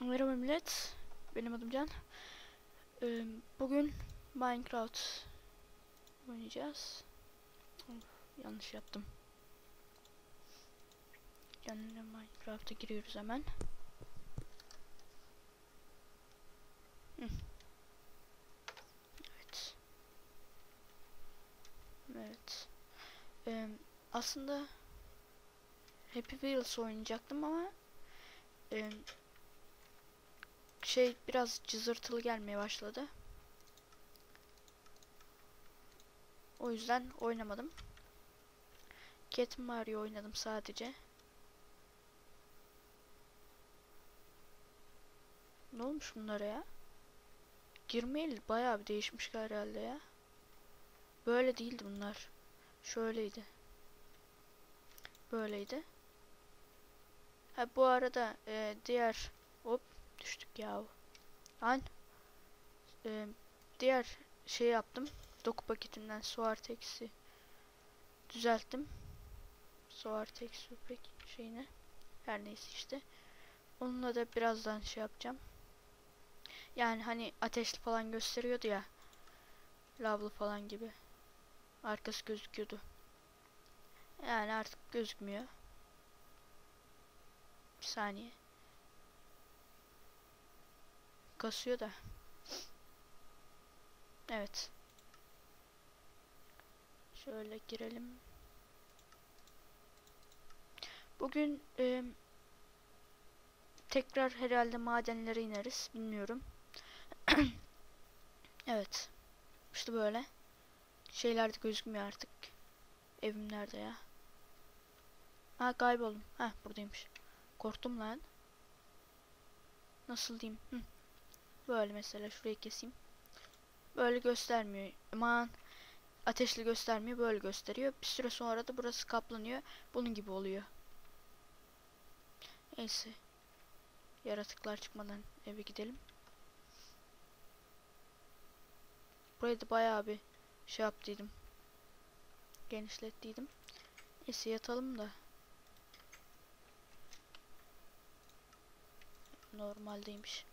Merhaba millet. Benim adım Can. Ee, bugün Minecraft oynayacağız. Of, yanlış yaptım. Yani Minecraft'a giriyoruz hemen. Hı. Evet. Evet. Ee, aslında Happy Wheels oynayacaktım ama e, şey biraz cızırtılı gelmeye başladı. O yüzden oynamadım. Cat Mario oynadım sadece. Ne olmuş bunlara ya? Girmeyeli bayağı bir değişmiş herhalde ya. Böyle değildi bunlar. Şöyleydi. Böyleydi. Ha bu arada e, diğer düştük ya. An e, diğer şey yaptım. Doku paketinden Soartex'i düzelttim. Soartex pek şeyine. Her neyse işte. Onunla da birazdan şey yapacağım. Yani hani ateşli falan gösteriyordu ya. Lavlı falan gibi. Arkası gözüküyordu. Yani artık gözükmüyor. Bir saniye. Kasıyor da. Evet. Şöyle girelim. Bugün e, tekrar herhalde madenlere ineriz. Bilmiyorum. evet. İşte böyle. Şeyler de gözükmüyor artık. Evim nerede ya? Ha kayboldum. Ha buradaymış. Korktum lan. Nasıl diyeyim? Hı. Böyle mesela şurayı keseyim. Böyle göstermiyor. Aman ateşli göstermiyor. Böyle gösteriyor. Bir süre sonra da burası kaplanıyor. Bunun gibi oluyor. Neyse. Yaratıklar çıkmadan eve gidelim. Burayı da bayağı bir şey yaptıydım. Genişlettiydim. Neyse yatalım da. Normaldeymiş.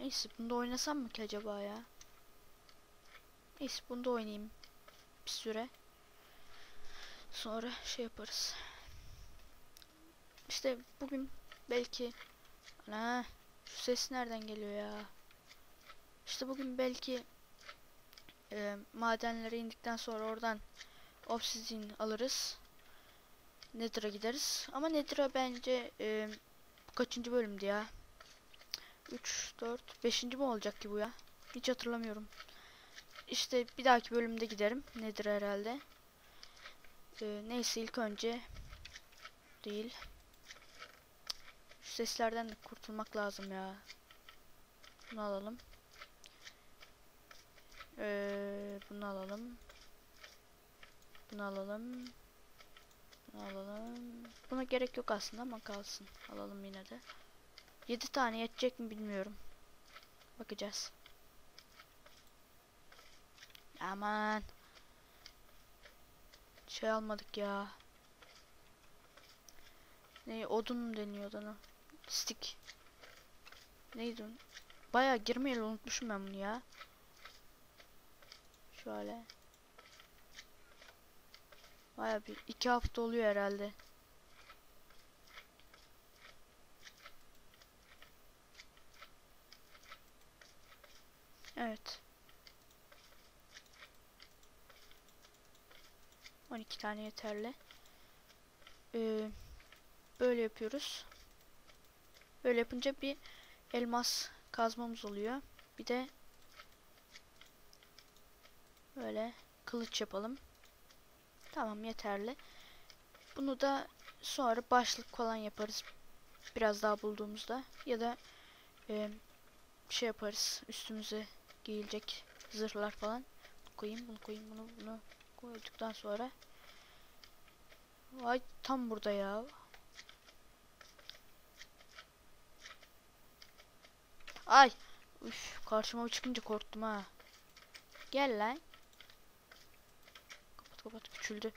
Neyse bunu da oynasam mı ki acaba ya? Neyse bunu da oynayayım. Bir süre. Sonra şey yaparız. İşte bugün belki ana şu ses nereden geliyor ya? İşte bugün belki e, madenlere indikten sonra oradan obsidian alırız. Nether'a gideriz. Ama Nether'a bence e, kaçıncı bölümdü ya? 3, 4, 5. mi olacak ki bu ya? Hiç hatırlamıyorum. İşte bir dahaki bölümde giderim. Nedir herhalde. Ee, neyse ilk önce değil. Şu seslerden de kurtulmak lazım ya. Bunu alalım. Ee, bunu alalım. Bunu alalım. Bunu alalım. Buna gerek yok aslında ama kalsın. Alalım yine de. 7 tane yetecek mi bilmiyorum. Bakacağız. Aman. Şey almadık ya. Ne odun deniyor ona. Stick. Neydi onun? Bayağı girmeyeli unutmuşum ben bunu ya. Şöyle. Bayağı bir iki hafta oluyor herhalde. Evet. 12 tane yeterli. Ee, böyle yapıyoruz. Böyle yapınca bir elmas kazmamız oluyor. Bir de böyle kılıç yapalım. Tamam yeterli. Bunu da sonra başlık falan yaparız. Biraz daha bulduğumuzda. Ya da e, şey yaparız. Üstümüze giyilecek zırhlar falan. Koyayım, bunu koyayım, bunu bunu koyduktan sonra Ay tam burada ya. Ay. Üf, karşıma çıkınca korktum ha. Gel lan. Kapat kapat küçüldü.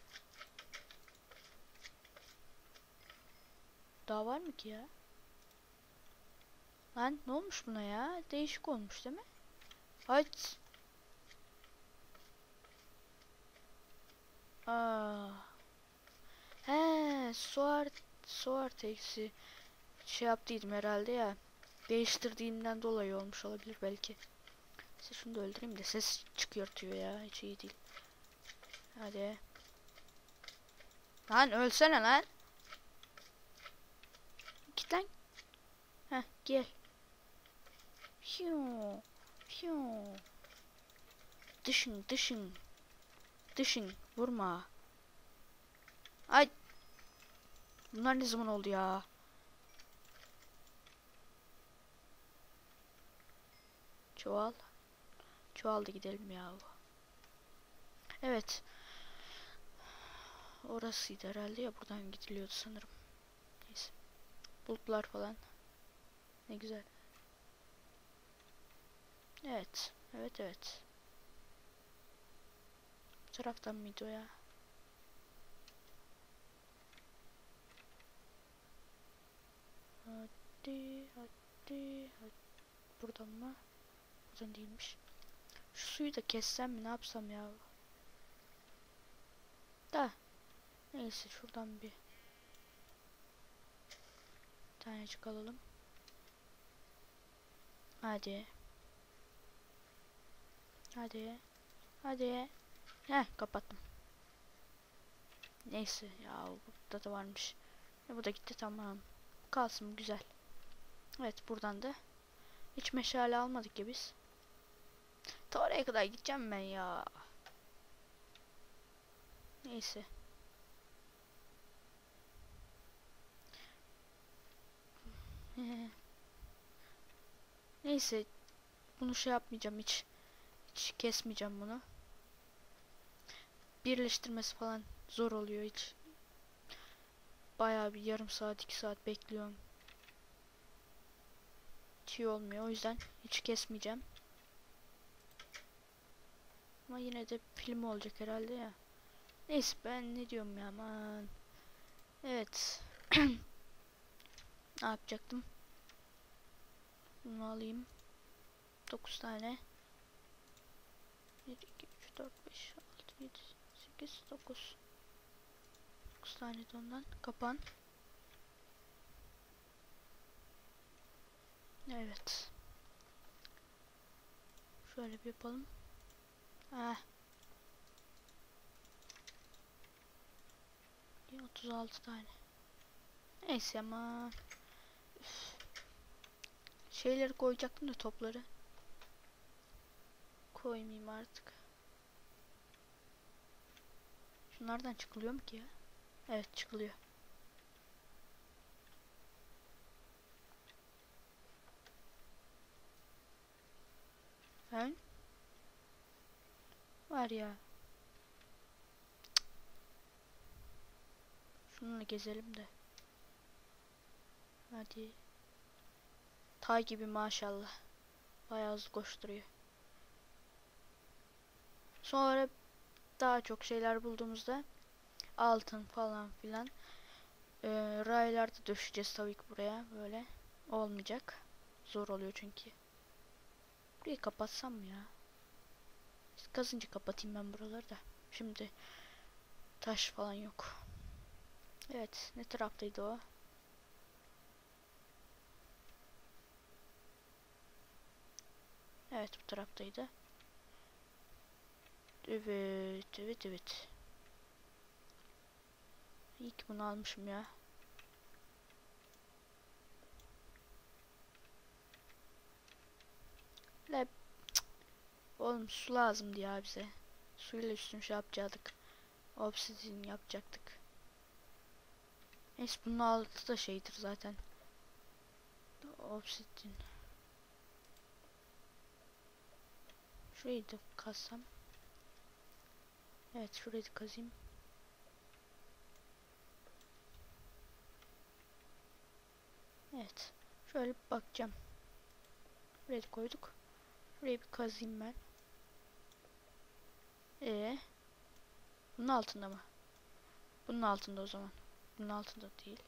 Daha var mı ki ya? Lan ne olmuş buna ya? Değişik olmuş değil mi? Aç. Aa. He, Suar Suar eksi şey yaptıydım herhalde ya. Değiştirdiğimden dolayı olmuş olabilir belki. Size şunu da öldüreyim de ses çıkartıyor ya. Hiç iyi değil. Hadi. Lan ölsene lan. Git lan. Heh gel. Fiu. Fiu. Dışın dışın. Dışın. Vurma. Ay. Bunlar ne zaman oldu ya? Çoğal. Çoğaldı gidelim ya. Evet. Orasıydı herhalde ya buradan gidiliyordu sanırım. Neyse. Bulutlar falan. Ne güzel. Evet. Evet evet. Bu taraftan mıydı o ya? Hadi hadi hadi. Buradan mı? Buradan değilmiş. Şu suyu da kessem mi ne yapsam ya? Da. Neyse şuradan bir tanecik alalım. Hadi. Hadi. Hadi. Heh kapattım. Neyse ya burada da varmış. E, bu da gitti tamam. Kalsın güzel. Evet buradan da hiç meşale almadık ya biz. Ta oraya kadar gideceğim ben ya. Neyse. Neyse. Bunu şey yapmayacağım hiç. Hiç kesmeyeceğim bunu. Birleştirmesi falan zor oluyor hiç. Bayağı bir yarım saat iki saat bekliyorum. Hiç olmuyor o yüzden hiç kesmeyeceğim. Ama yine de film olacak herhalde ya. Neyse ben ne diyorum ya aman. Evet. ne yapacaktım? Bunu alayım. 9 tane. 1, 2, 3, 4, 5, 6, 7, 8, 9. 9 tane de ondan. Kapan. Evet. Şöyle bir yapalım. Ah. 36 tane. Neyse ama Üf. şeyleri koyacaktım da topları. Koymayayım artık. Şunlardan çıkılıyor mu ki ya? Evet çıkılıyor. He? Var ya. Şununla gezelim de. Hadi. Tay gibi maşallah. Bayağı hızlı koşturuyor. Sonra daha çok şeyler bulduğumuzda altın falan filan e, raylarda döşeceğiz tabii ki buraya böyle olmayacak. Zor oluyor çünkü. Burayı kapatsam mı ya? Kazınca kapatayım ben buraları da. Şimdi taş falan yok. Evet ne taraftaydı o? Evet bu taraftaydı Evet, evet, evet. İyi ki bunu almışım ya. Le Oğlum su lazımdı ya bize. Suyla üstünü şey yapacaktık. Obsidian yapacaktık. Neyse bunun altı da şeydir zaten. Obsidian. Şurayı da kazsam. Evet şurayı kazayım. Evet. Şöyle bir bakacağım. Buraya koyduk. Buraya bir kazayım ben. Ee, Bunun altında mı? Bunun altında o zaman. Bunun altında değil.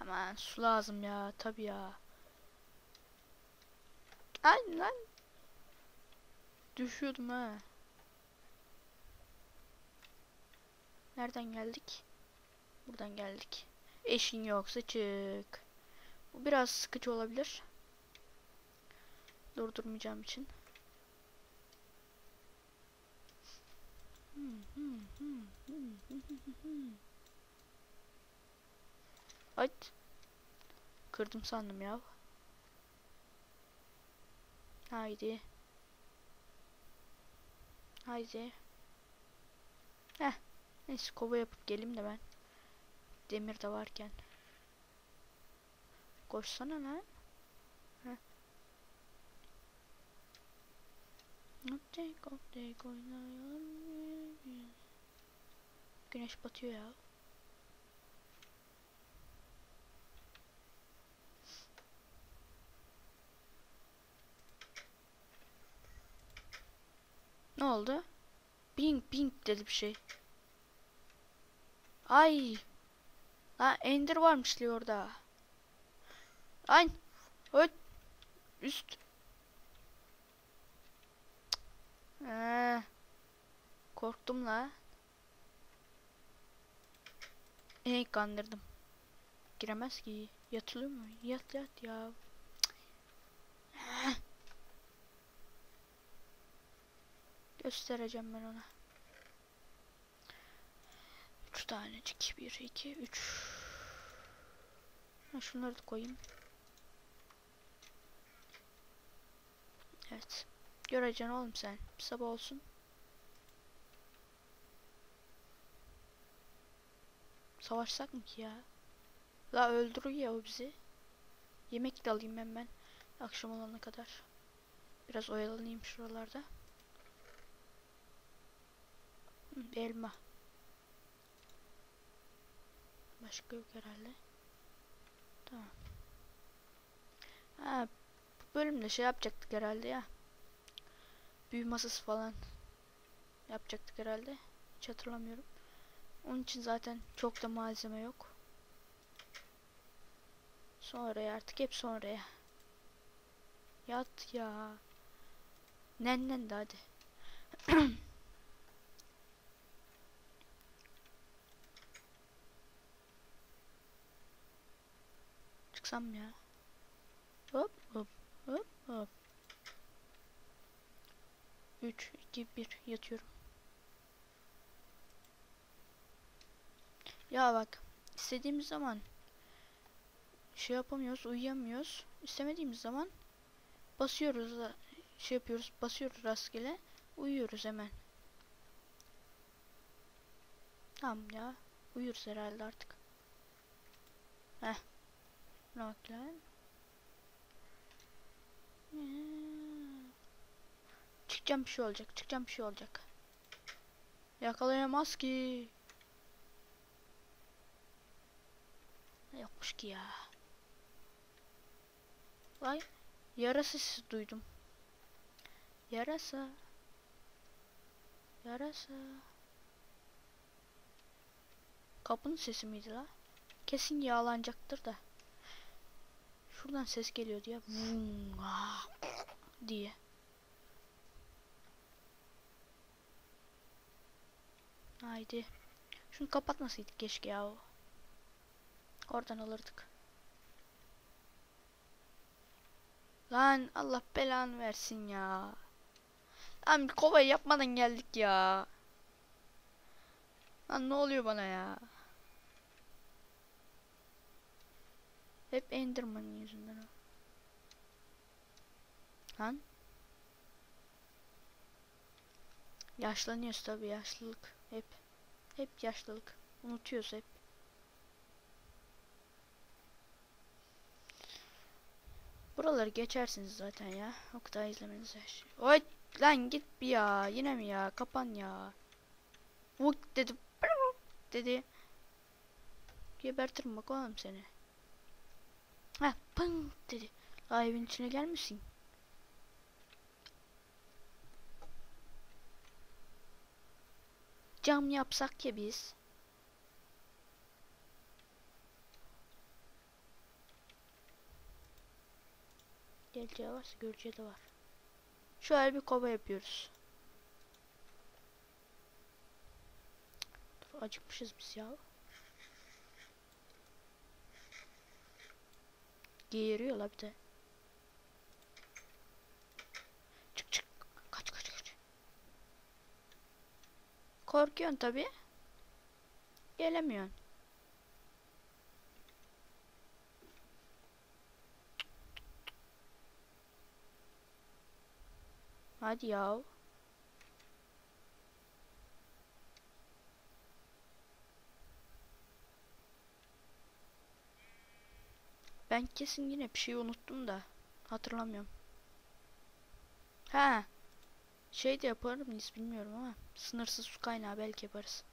Aman su lazım ya. Tabi ya. Ay lan. Düşüyordum ha. Nereden geldik? Buradan geldik. Eşin yoksa çık. Bu biraz sıkıcı olabilir. Durdurmayacağım için. Ay. Kırdım sandım ya. Haydi. Haydi. Heh. Neyse kova yapıp geleyim de ben. Demir de varken. Koşsana lan. Güneş batıyor ya. Ne oldu? Bing bing dedi bir şey. Ay. Lan ender varmış diyor orada. Ay. Öt. Üst. Ee, korktum la. Ey kandırdım. Giremez ki. Yatılıyor mu? Yat yat ya. Göstereceğim ben ona. Üç tanecik. Bir, iki, üç. Ha, şunları da koyayım. Evet. Göreceksin oğlum sen. Sabah olsun. Savaşsak mı ki ya? La öldürüyor ya o bizi. Yemek de alayım ben ben. Akşam olana kadar. Biraz oyalanayım şuralarda. Hı, bir elma. Başka yok herhalde. Tamam. Ha, bu bölümde şey yapacaktık herhalde ya. Büyü masası falan yapacaktık herhalde. Hiç hatırlamıyorum. Onun için zaten çok da malzeme yok. Sonraya artık hep sonraya. Yat ya. Nennen de hadi. Çıksam mı ya? Hop hop hop hop. 3, 2, 1 yatıyorum. Ya bak istediğimiz zaman şey yapamıyoruz uyuyamıyoruz. İstemediğimiz zaman basıyoruz da şey yapıyoruz basıyoruz rastgele uyuyoruz hemen. Tamam ya uyuruz herhalde artık. Heh. Lan. Çıkacağım bir şey olacak. Çıkacağım bir şey olacak. Yakalayamaz ki. Yokmuş ki ya. Vay. Yarasa sesi duydum. Yarasa. Yarasa. Kapının sesi miydi la? Kesin yağlanacaktır da. Şuradan ses geliyor diye. Diye. Haydi. Şunu kapatmasaydık keşke ya. Oradan alırdık. Lan Allah belanı versin ya. Lan kovayı yapmadan geldik ya. Lan ne oluyor bana ya? Hep Enderman'ın yüzünden o. Lan. Yaşlanıyoruz tabi yaşlılık. Hep. Hep yaşlılık. Unutuyoruz hep. Buraları geçersiniz zaten ya. O kadar izlemenize. Oy lan git bir ya. Yine mi ya? Kapan ya. Vuk dedi. Dedi. Gebertirim bak oğlum seni. Ha pın dedi. La evin içine gelmişsin. Cam yapsak ya biz. Geleceği varsa göreceği de var. Şöyle bir kova yapıyoruz. Dur acıkmışız biz ya. Geğiriyor la bir de. Çık çık. Kaç kaç kaç. Korkuyorsun tabi. Gelemiyorsun. Hadi ya. Ben kesin yine bir şey unuttum da hatırlamıyorum. Ha. Şey de yapar mıyız bilmiyorum ama sınırsız su kaynağı belki yaparız.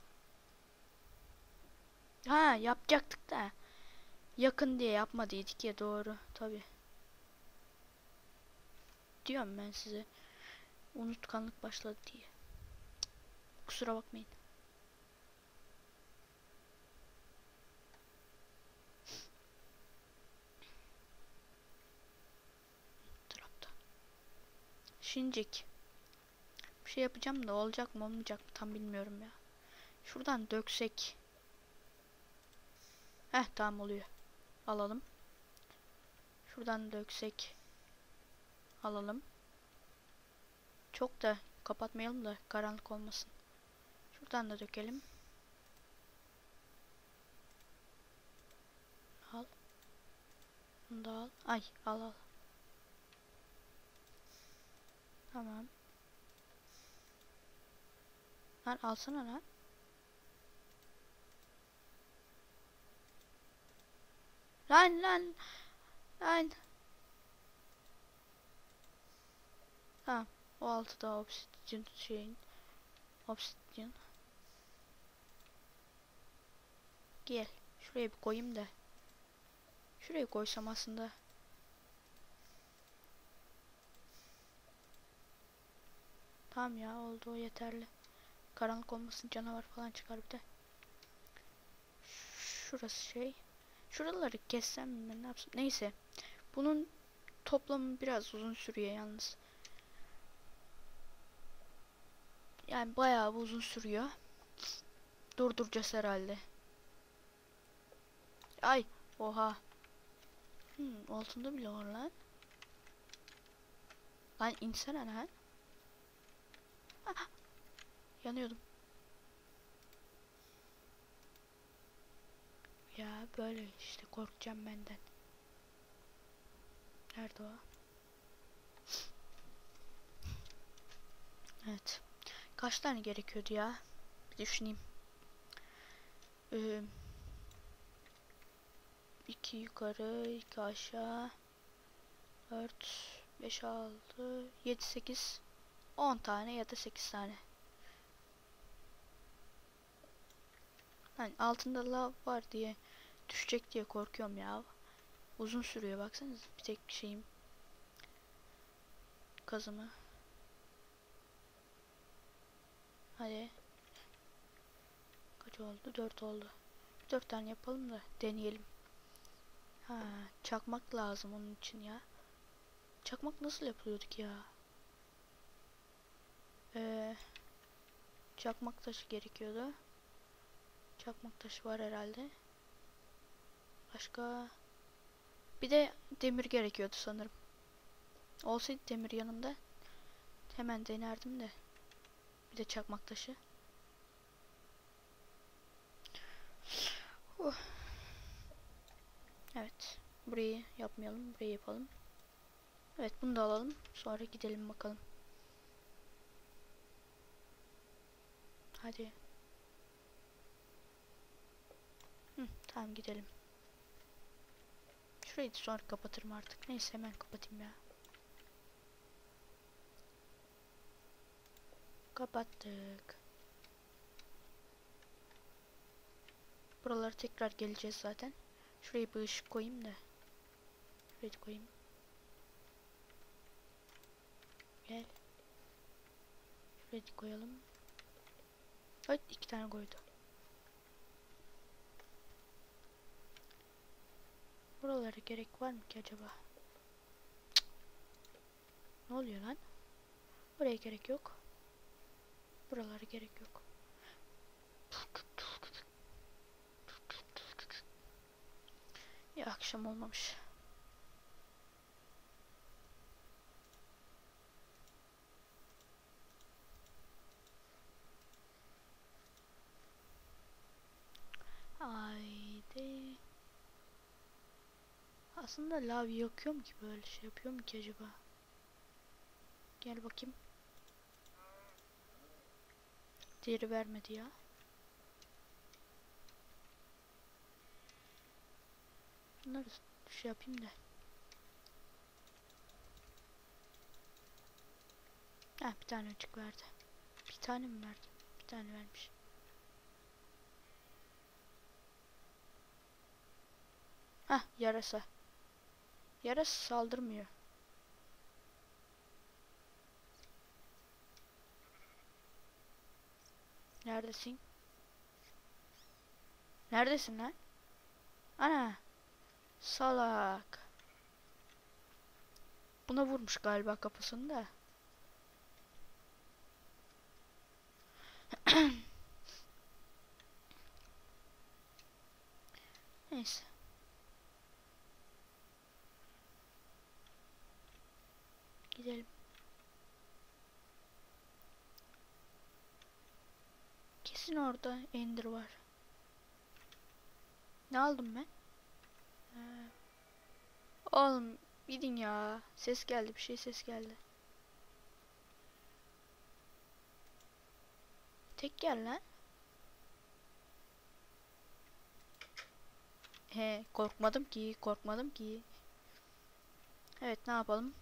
Ha yapacaktık da yakın diye yapmadıydık ya doğru tabi. Diyorum ben size unutkanlık başladı diye. Kusura bakmayın. Şincik. Bir şey yapacağım da olacak mı olmayacak mı tam bilmiyorum ya. Şuradan döksek. Heh tamam oluyor. Alalım. Şuradan döksek. Alalım. Çok da kapatmayalım da karanlık olmasın. Şuradan da dökelim. Al. Bunu da al. Ay al al. Tamam. Lan alsana lan. Lan lan. Lan. Tamam. O altıda obsidian şeyin. Obsidian. Gel. Şuraya bir koyayım da. Şuraya koysam aslında. Tamam ya oldu o yeterli. Karanlık olmasın canavar falan çıkar bir de. Şurası şey. Şuraları kessem mi ne yapsam. Neyse. Bunun toplamı biraz uzun sürüyor yalnız. Yani bayağı uzun sürüyor. Durduracağız herhalde. Ay oha. Hmm, altında bile var lan. Lan insene lan. Yanıyordum. Ya böyle işte korkacağım benden. Nerede o? Evet. Kaç tane gerekiyordu ya? Bir düşüneyim. Ee, iki yukarı, iki aşağı. Dört, beş, altı, yedi, sekiz, on tane ya da sekiz tane. Hani altında lav var diye düşecek diye korkuyorum ya. Uzun sürüyor baksanız bir tek şeyim kazımı. Hadi. Kaç oldu? Dört oldu. Dört tane yapalım da deneyelim. Ha, çakmak lazım onun için ya. Çakmak nasıl yapılıyorduk ya? Ee, çakmak taşı gerekiyordu. Çakmak taşı var herhalde. Başka bir de demir gerekiyordu sanırım. Olsaydı demir yanımda hemen denerdim de. Bir de çakmak taşı. Uh. Evet. Burayı yapmayalım. Burayı yapalım. Evet bunu da alalım. Sonra gidelim bakalım. Hadi. Hı, tamam gidelim. Şurayı da sonra kapatırım artık. Neyse hemen kapatayım ya. Kapattık. Buralara tekrar geleceğiz zaten. Şuraya bir ışık koyayım da. Şuraya da koyayım. Gel. Şuraya da koyalım. Evet iki tane koydu. Buralara gerek var mı ki acaba? Ne oluyor lan? Buraya gerek yok. Buralara gerek yok. Ya akşam olmamış. Haydi. Aslında lav yakıyor mu ki böyle şey yapıyor mu ki acaba? Gel bakayım. Diğeri vermedi ya. Bunları şey yapayım da. Ha bir tane açık verdi. Bir tane mi verdi? Bir tane vermiş. Hah yarasa. Yarasa saldırmıyor. Neredesin? Neredesin lan? Ana. Salak. Buna vurmuş galiba kafasını da. Neyse. Gidelim. Kesin orada Ender var. Ne aldım ben? Ee, oğlum gidin ya. Ses geldi bir şey ses geldi. Tek gel lan. He korkmadım ki korkmadım ki. Evet ne yapalım?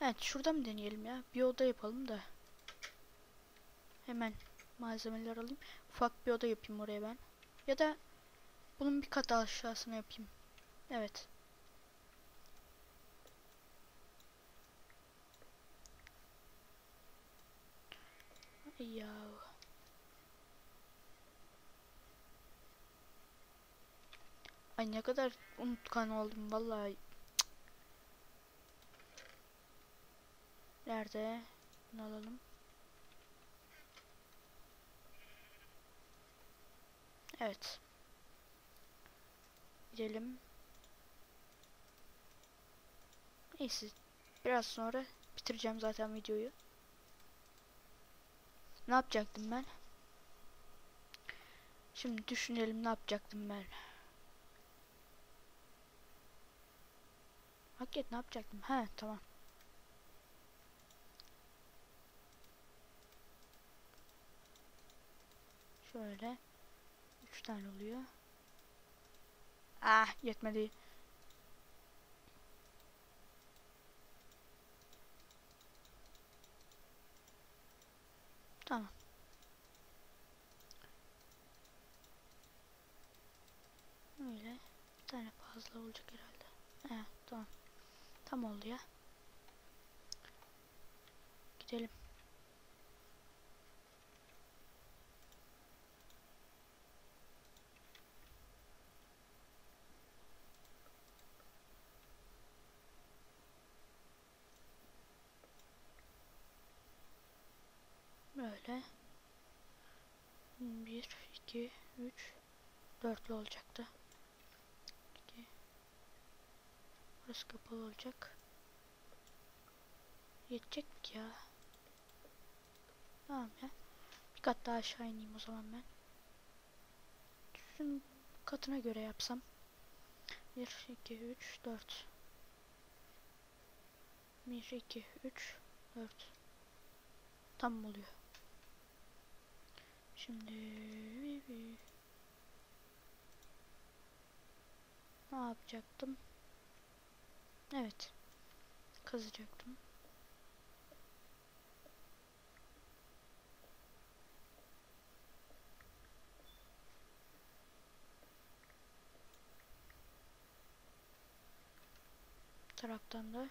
Evet şurada mı deneyelim ya? Bir oda yapalım da. Hemen malzemeler alayım. Ufak bir oda yapayım oraya ben. Ya da bunun bir kat aşağısına yapayım. Evet. Ya. Ay ne kadar unutkan oldum vallahi. Nerede? Bunu alalım. Evet. Gidelim. Neyse. Biraz sonra bitireceğim zaten videoyu. Ne yapacaktım ben? Şimdi düşünelim ne yapacaktım ben. Hakikaten ne yapacaktım? He tamam. Şöyle. Üç tane oluyor. Ah yetmedi. Tamam. Öyle. Bir tane fazla olacak herhalde. He tamam. Tam oldu ya. Gidelim. Böyle. Bir, iki, üç, dörtlü olacaktı. İki. Burası kapalı olacak. Yetecek mi ya? Tamam ya. Bir kat daha aşağı ineyim o zaman ben. Şunun katına göre yapsam. 1, 2, 3, 4. 1, 2, 3, 4. Tam oluyor. Şimdi ne yapacaktım? Evet. Kazacaktım. taraftan da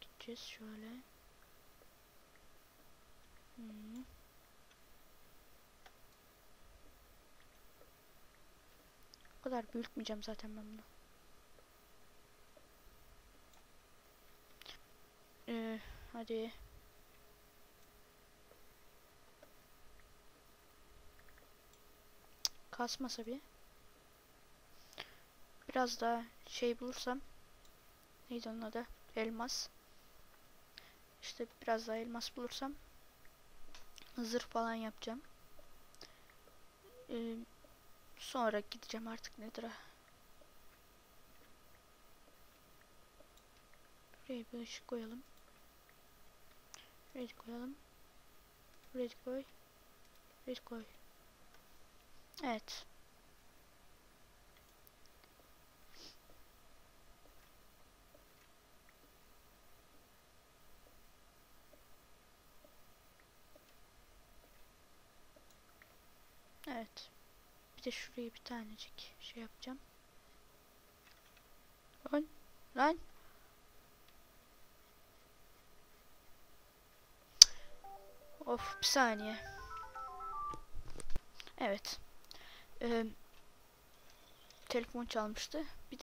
gideceğiz şöyle. Hmm. Kadar büyütmeyeceğim zaten ben bunu. Ee, hadi. Kasmasa bir. Biraz daha şey bulursam. Neydi onun adı? Elmas. İşte biraz daha elmas bulursam. Zırh falan yapacağım. Ee, sonra gideceğim artık nedir ha. Buraya bir ışık koyalım. Red koyalım. Red koy. Red koy. Evet. Evet. Bir de şuraya bir tanecik şey yapacağım. Lan. Lan. Of bir saniye. Evet. Ee, telefon çalmıştı. Bir